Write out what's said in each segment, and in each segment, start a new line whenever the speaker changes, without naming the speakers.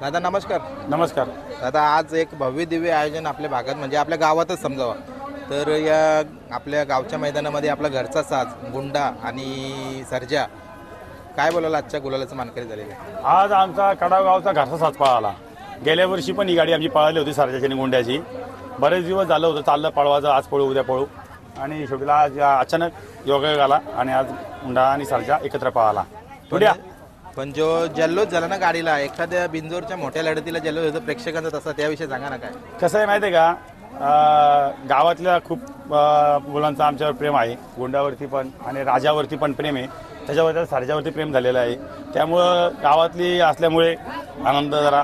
दादा नमस्कार.
नमस्कार.
दादा आज एक भव्य दिव्य आयोजन आपल्या भागात म्हणजे आपल्या गावातच समजावा. तर या आपल्या गावच्या मैदानामध्ये आपला घरचा साज गुंडा आणि सर्जा काय बोलायला आजच्या गुलालाचं मानकरी झालेलं? आहे
आज आमचा कडाव गावचा घरचा साथ पळाला. गेल्या वर्षी पण ही गाडी आमची पळाली होती सरजाची आणि गोंड्याची. बरेच दिवस झालं होतं चाललं पळवायचं आज पळू उद्या पळू. आणि शेवटीला आज अचानक योगायोग आला आणि आज मुंडा आणि सरजा एकत्र पळाला. थोड्या
पण जो जल्लोष झाला ना गाडीला एखाद्या बिंजोरच्या मोठ्या लढतीला जल्लोष होतो प्रेक्षकांचा तसा त्याविषयी सांगा ना काय?
कसं आहे माहिती आहे का? अं, गावातल्या खूप अं, मुलांचं आमच्यावर प्रेम आहे. गुंडावरती पण आणि राजावरती पण प्रेम आहे. त्याच्यावर सरजावरती प्रेम झालेलं आहे. त्यामुळं गावातली असल्यामुळे आनंद जरा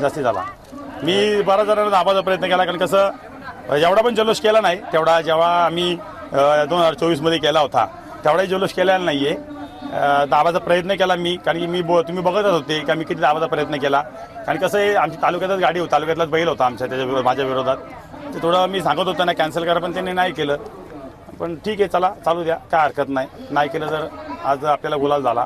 जास्ती झाला. मी बऱ्याच जणांना दाबाचा प्रयत्न केला कारण कसं अं, एवढा पण जल्लोष केला नाही. तेवढा जेव्हा आम्ही दोन हजार चोवीसमध्ये केला होता तेवढाही जल्लोष केलेला नाही आहे दाबाचा प्रयत्न केला मी कारण की मी बो तुम्ही बघतच होते का मी किती दाबाचा प्रयत्न केला. कारण कसं आहे आमची तालुक्यातच गाडी होती तालुक्यातलाच बैल होता आमच्या त्याच्या विरो- माझ्या विरोधात. ते थोडं मी सांगत होतो ना कॅन्सल करा पण त्यांनी नाही केलं. पण ठीक आहे चला चालू द्या काय हरकत नाही. नाही केलं तर आज आपल्याला गुलाल झाला.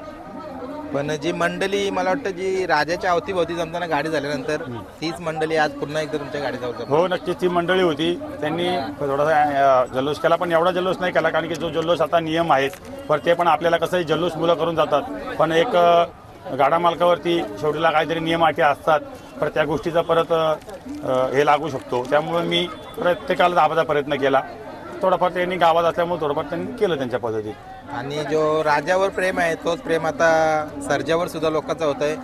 पण जी मंडळी मला वाटतं जी राजाच्या अवतीभोवती जमताना गाडी झाल्यानंतर तीच मंडळी आज पुन्हा एकदा तुमच्या गाडीचा होतं
हो नक्कीच ती मंडळी होती. त्यांनी थोडासा अं, जल्लोष केला पण एवढा जल्लोष नाही केला कारण की जो जल्लोष आता नियम आहेत पण ते पण आपल्याला कसं आहे जल्लोष मुलं करून जातात. पण एक अं, गाडा मालकावरती शेवटीला काहीतरी नियम अटी असतात पण त्या गोष्टीचा परत अं, हे लागू शकतो. त्यामुळे मी प्रत्येकाला दाबाचा प्रयत्न केला. थोडंफार त्यांनी गावात असल्यामुळे थोडंफार त्यांनी केलं त्यांच्या पद्धतीत.
आणि जो राजावर प्रेम आहे तोच प्रेम आता सर्जावर सुद्धा लोकांचा होत आहे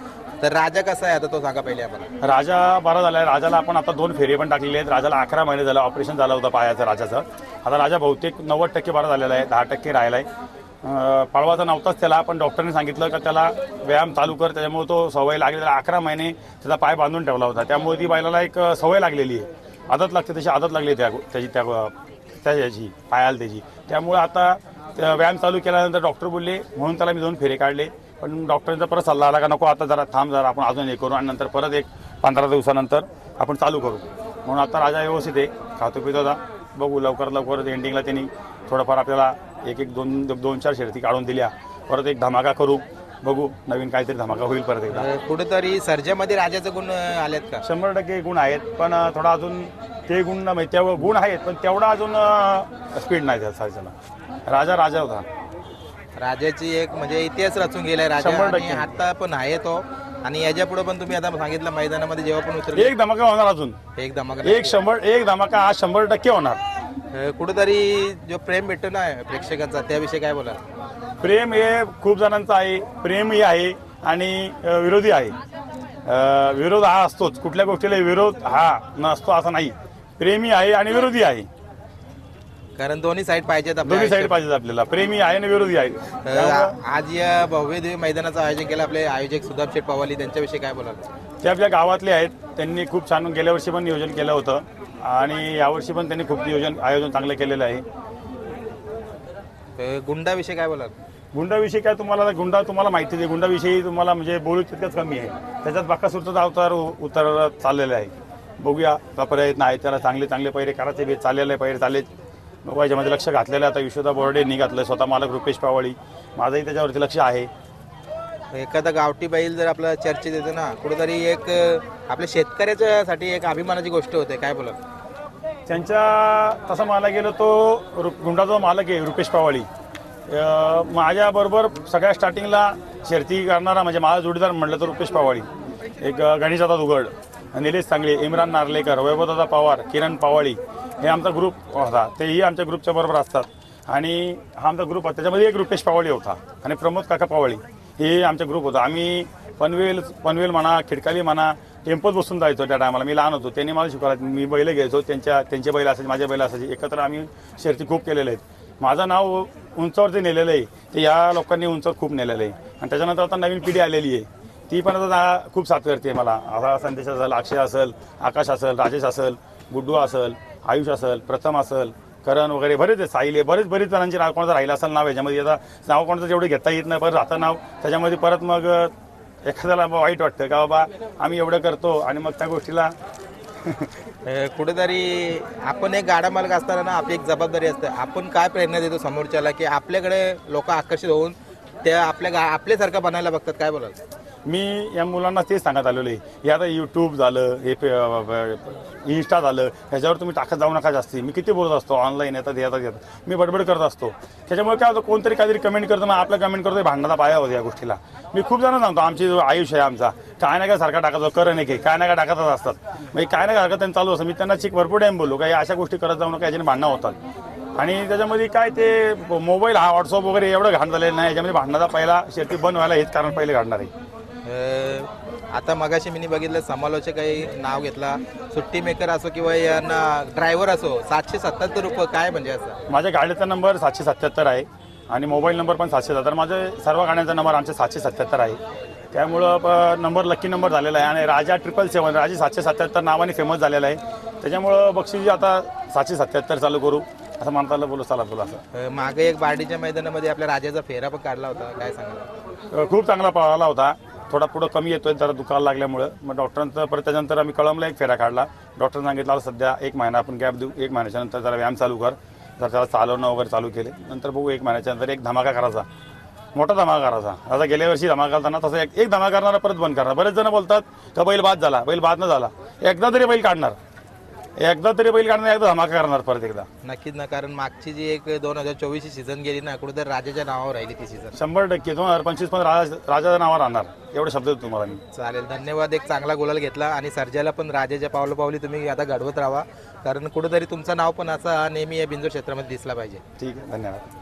तर राजा कसा आहे आता तो सांगा पहिले आम्हाला.
राजा बरा झाला आहे राजाला आपण आता दोन फेरे पण टाकलेले आहेत. राजाला अकरा महिने झालं ऑपरेशन झालं होतं पायाचं राजाचं. आता राजा बहुतेक नव्वद टक्के बरा झालेला आहे दहा टक्के राहिला आहे पळवाचा नव्हताच त्याला. पण डॉक्टरने सांगितलं का त्याला व्यायाम चालू कर. त्याच्यामुळे तो सवय लागलेला अकरा महिने त्याचा पाय बांधून ठेवला होता. त्यामुळे ती बैलाला एक सवय लागलेली आहे. आदत लागते तशी आदत लागली त्या त्याची त्या त्या याची पायाला त्याची त्यामुळे आता त्या व्यायाम चालू केल्यानंतर डॉक्टर बोलले म्हणून त्याला मी दोन फेरे काढले. पण डॉक्टरांचा परत सल्ला आला का नको आता जरा थांब जरा आपण अजून हे करू. आणि नंतर परत एक पंधरा दिवसानंतर आपण चालू करू. म्हणून आता राजा व्यवस्थित आहे. खातो पितो होता बघू लवकर लवकर एंडिंगला त्यांनी थोडंफार आपल्याला एक एक दोन दोन चार शर्ती काढून दिल्या. परत एक धमाका करू. बघू नवीन काहीतरी धमाका होईल परत एकदा.
तर कुठेतरी सर्जामध्ये राजाचे गुण अं, आलेत का?
शंभर टक्के गुण आहेत पण अं, थोडा अजून ते गुण न- म्हणजे तेवढं गुण आहेत पण तेवढा अजून स्पीड नाही त्या सायच्याला राजा राजा होता.
राजाची एक म्हणजे इतिहास रचून गेलाय राजा
शंभर
आणि
टक्के.
आता पण आहे तो. आणि याच्यापुढे पण तुम्ही आता सांगितलं मैदानामध्ये जेव्हा पण उतरले.
एक धमाका होणार अजून.
एक धमाका.
एक शंभर एक धमाका हा शंभर टक्के होणार.
अं, कुठेतरी जो प्रेम भेटतो ना प्रेक्षकांचा त्याविषयी काय बोला
प्रेम हे खूप जणांचं आहे. प्रेमही आहे आणि अ, विरोधी आहे. अ, विरोध हा असतोच. कुठल्या गोष्टीला विरोध हा नसतो असं नाही. प्रेमी आहे आणि विरोधी आहे.
कारण दोन्ही साईड पाहिजेत आपल्या
दोन्ही साईड. पाहिजेत आपल्याला. प्रेमी आहे आणि विरोधी आहे.
अं,
त्यामुळं
आ- आज या भव्य दिव्य मैदानाचं आयोजन केलं आपले आयोजक सुधाम शेठ पवाली त्यांच्याविषयी काय बोलाल?
ते आपल्या गावातले आहेत. त्यांनी खूप छान गेल्या वर्षी पण नियोजन केलं होतं. आणि यावर्षी पण त्यांनी खूप नियोजन आयोजन चांगलं केलेलं आहे.
गुंडाविषयी काय बोलाल?
गुंडाविषयी काय तुम्हाला गुंडा तुम्हाला माहिती आहे गुंडाविषयी तुम्हाला म्हणजे बोलू तितकंच कमी आहे. त्याच्यात बाकासूरचा अवतार उतर चाललेला आहे. बघूया का प्रयत्न आहे त्याला चांगले चांगले पैरे करायचे बे चाललेले पैरे चालले याच्यामध्ये लक्ष घातलेलं आता विश्वदा बोर्डे घातलं स्वतः मालक रुपेश पावळी माझंही त्याच्यावरती लक्ष आहे.
एखादा गावठी बैल जर आपला चर्चेत येतो ना कुठेतरी एक आपल्या शेतकऱ्याच्यासाठी एक अभिमानाची गोष्ट होते. काय बोला
त्यांच्या तसं मला गेलं तो रु गुंडाचा मालक आहे रुपेश पावळी माझ्याबरोबर सगळ्या स्टार्टिंगला शर्ती करणारा म्हणजे माझा जोडीदार म्हटलं तर रुपेश पावळी एक अं, गणेशदादा निलेश सांगले इम्रान नार्लेकर वैभवदादा पवार किरण पावळी हे आमचा ग्रुप होता. तेही आमच्या ग्रुपच्या बरोबर असतात. आणि हा आमचा ग्रुप होता. त्याच्यामध्ये एक रुपेश पावळी होता आणि प्रमोद काका पावळी हे आमचा ग्रुप होता. आम्ही पनवेल पनवेल म्हणा खिडकाली म्हणा टेम्पोत बसून जायचो त्या टायमाला मी लहान होतो. त्यांनी मला शिकवलं. मी बैल घ्यायचो. त्यांच्या त्यांचे बैल असायचे माझे बैल असायचे. एकत्र आम्ही शर्ती खूप केलेले आहेत. माझं नाव उंचावरती नेलेलं आहे ते या लोकांनी उंचावर खूप नेलेलं आहे. आणि त्याच्यानंतर आता नवीन पिढी आलेली आहे. ती पण आता खूप साथ करते मला. आता संदेश असेल अक्षय असेल आकाश असेल राजेश असेल गुड्डू असेल आयुष असेल प्रथम असेल करण वगैरे बरेच साहिले बरेच बरेच जणांचे नाव कोणाचं राहिलं असेल नाव याच्यामध्ये. आता नाव कोणाचं जेवढं घेता येत नाही. परत राहतं नाव. त्याच्यामध्ये परत मग एखाद्याला वाईट वाटतं का बाबा आम्ही एवढं करतो आणि मग त्या गोष्टीला
कुठेतरी आपण एक गाडा मालक असताना ना आपली एक जबाबदारी असते. आपण काय प्रेरणा देतो समोरच्याला की आपल्याकडे लोक आकर्षित होऊन त्या आपल्या गा आपल्यासारखं बनायला बघतात. काय बोलाल?
मी या मुलांना तेच सांगत आलेलो आहे. हे आता यूट्यूब झालं हे इन्स्टा झालं ह्याच्यावर तुम्ही टाकत जाऊ नका जास्ती. मी किती बोलत असतो ऑनलाईन येतात येतात येतात. मी बडबड करत असतो. त्याच्यामुळे काय होतं कोणतरी काहीतरी कमेंट करतो मग आपलं कमेंट करतो भांडणाचा पाया होतो या गोष्टीला. मी खूप जण सांगतो आमची जो आयुष्य आहे आमचा काय ना काय सारखा टाकायचो कर नाही की काय ना काय टाकतच असतात. म्हणजे काय ना काय हरकत त्यांचं चालू असतं. मी त्यांना चिक भरपूर टाईम बोललो काही अशा गोष्टी करत जाऊ नका याच्याने भांडणं होतात. आणि त्याच्यामध्ये काय ते मोबाईल हा व्हॉट्सअप वगैरे एवढं घाण झालेलं नाही याच्यामध्ये भांडणाचा पहिला शेती बंद व्हायला हेच कारण पहिले घडणार आहे.
आता मगाशी मी बघितलं समालोचक काही नाव घेतला. सुट्टी मेकर असो किंवा यांना ड्रायव्हर असो सातशे सत्याहत्तर रुपये काय म्हणजे असं?
माझ्या गाडीचा नंबर सातशे सत्याहत्तर आहे आणि मोबाईल नंबर पण सातशे सत्तर माझे सर्व गाड्यांचा नंबर आमचे सातशे सत्याहत्तर आहे. त्यामुळं प- नंबर लकी नंबर झालेला आहे आणि राजा ट्रिपल सेवन राजा सातशे सत्याहत्तर नावाने फेमस झालेला आहे. त्याच्यामुळं बक्षीस आता सातशे सत्याहत्तर चालू करू असं म्हणता आलं बोलू चला बोला असं.
मागे एक बार्डीच्या मैदानामध्ये आपल्या राजाचा फेरा पण काढला होता. काय सांगा
खूप चांगला पळाला होता. थोडा पुढं कमी येतोय जरा दुखायला लागल्यामुळं. मग डॉक्टरांचं परत त्याच्यानंतर आम्ही कळमला एक फेरा काढला. डॉक्टर सांगितलं सध्या एक महिना आपण गॅप देऊ एक महिन्याच्या नंतर जरा व्यायाम चालू कर. जर त्याला चालवणं वगैरे चालू केले नंतर बघू एक महिन्याच्या नंतर एक धमाका करायचा. मोठा धमाका करायचा. आता गेल्या वर्षी धमाका करताना तसं एक एक धमाका करणारा परत बंद करणार. बरेच जण बोलतात का बैल बाद झाला? बैल बाद न झाला. एकदा तरी बैल काढणार. एकदा तरी बैल काढणार एकदा धमाका करणार परत एकदा.
नक्कीच ना कारण मागची जी एक दोन हजार चोवीसची सीझन गेली ना कुठेतरी राजाच्या नावावर राहिली ती सीझन
शंभर टक्के दोन हजार पंचवीस पण राजा राजाच्या नावावर राहणार एवढे शब्द देतो तुम्हाला मी.
चालेल धन्यवाद. एक चांगला गुलाल घेतला आणि सर्जाला पण राजाच्या पावलं पावली तुम्ही आता घडवत राहा. कारण कुठेतरी तुमचं नाव पण असं नेहमी या बिंजोर क्षेत्रामध्ये दिसला पाहिजे.
ठीक आहे धन्यवाद.